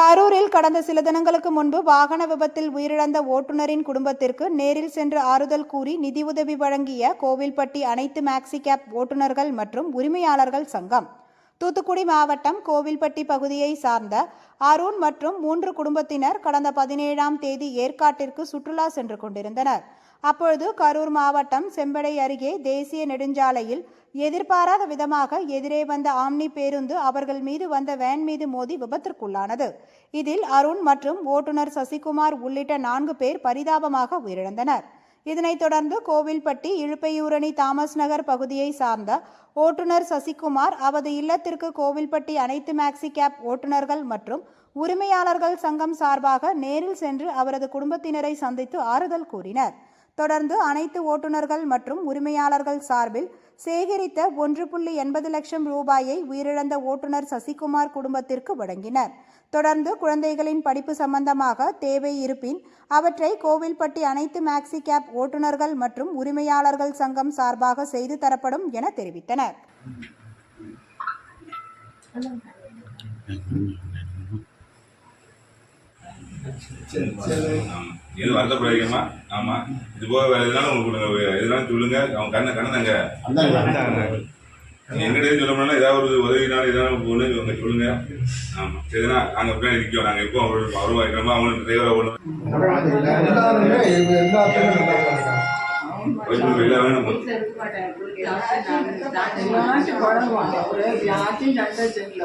கரூரில் கடந்த சில தினங்களுக்கு முன்பு வாகன விபத்தில் உயிரிழந்த ஓட்டுநரின் குடும்பத்திற்கு நேரில் சென்று ஆறுதல் கூறி நிதியுதவி வழங்கிய கோவில்பட்டி அனைத்து மேக்ஸி கேப் ஓட்டுநர்கள் மற்றும் உரிமையாளர்கள் சங்கம். தூத்துக்குடி மாவட்டம் கோவில்பட்டி பகுதியை சார்ந்த அருண் மற்றும் மூன்று குடும்பத்தினர் கடந்த பதினேழாம் தேதி ஏற்காட்டிற்கு சுற்றுலா சென்று கொண்டிருந்தனர். அப்பொழுது கரூர் மாவட்டம் செம்படை அருகே தேசிய நெடுஞ்சாலையில் எதிர்பாராத விதமாக எதிரே வந்த ஆம்னி பேருந்து அவர்கள் மீது வந்த வேன் மீது மோதி விபத்திற்குள்ளானது. இதில் அருண் மற்றும் ஓட்டுநர் சசிகுமார் உள்ளிட்ட நான்கு பேர் பரிதாபமாக உயிரிழந்தனர். இதனைத் தொடர்ந்து கோவில்பட்டி இழுப்பையூரணி தாமஸ் நகர் பகுதியை சார்ந்த ஓட்டுநர் சசிகுமார் அவரது இல்லத்திற்கு கோவில்பட்டி அனைத்து மேக்சி கேப் ஓட்டுநர்கள் மற்றும் உரிமையாளர்கள் சங்கம் சார்பாக நேரில் சென்று அவரது குடும்பத்தினரை சந்தித்து ஆறுதல் கூறினர். தொடர்ந்து அனைத்து ஓட்டுநர்கள் மற்றும் உரிமையாளர்கள் சார்பில் சேகரித்த ஒன்று புள்ளி எண்பது லட்சம் ரூபாயை உயிரிழந்த ஓட்டுநர் சசிகுமார் குடும்பத்திற்கு வழங்கினர். தொடர்ந்து குழந்தைகளின் படிப்பு சம்பந்தமாக தேவை இருப்பின் அவற்றை கோவில்பட்டி அனைத்து மேக்ஸி கேப் ஓட்டுநர்கள் மற்றும் உரிமையாளர்கள் சங்கம் சார்பாக செய்து தரப்படும் என தெரிவித்தனர். எதுவும் வருத்தப்படாதீங்கம்மா ஆமா. இது போக வேற எதுனாலும் உங்களுக்கு கொடுங்க எதுனாலும் சொல்லுங்க. அவங்க கண்ணை கண்ணதாங்க எங்கிட்டே சொல்ல முடியல ஏதாவது ஒரு உதவினாலும் எதாவது ஒண்ணு இவங்க சொல்லுங்க. ஆமா. சரினா நாங்க பின்னாடி நிற்கிறோம் நாங்க எப்போ அவரு இருக்கிறோமோ அவங்களுக்கு டிரைவரா ஒண்ணு எல்லாருமே எல்லாத்தையும் குழம்புவாங்க ஒரு எல்லாத்தையும் சண்டை செஞ்சுல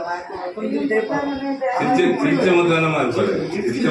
புரிஞ்சுக்கிட்டே இருப்பாங்க சிரிச்ச சிரிச்ச முத்தானமா இருப்பாரு சிரிச்ச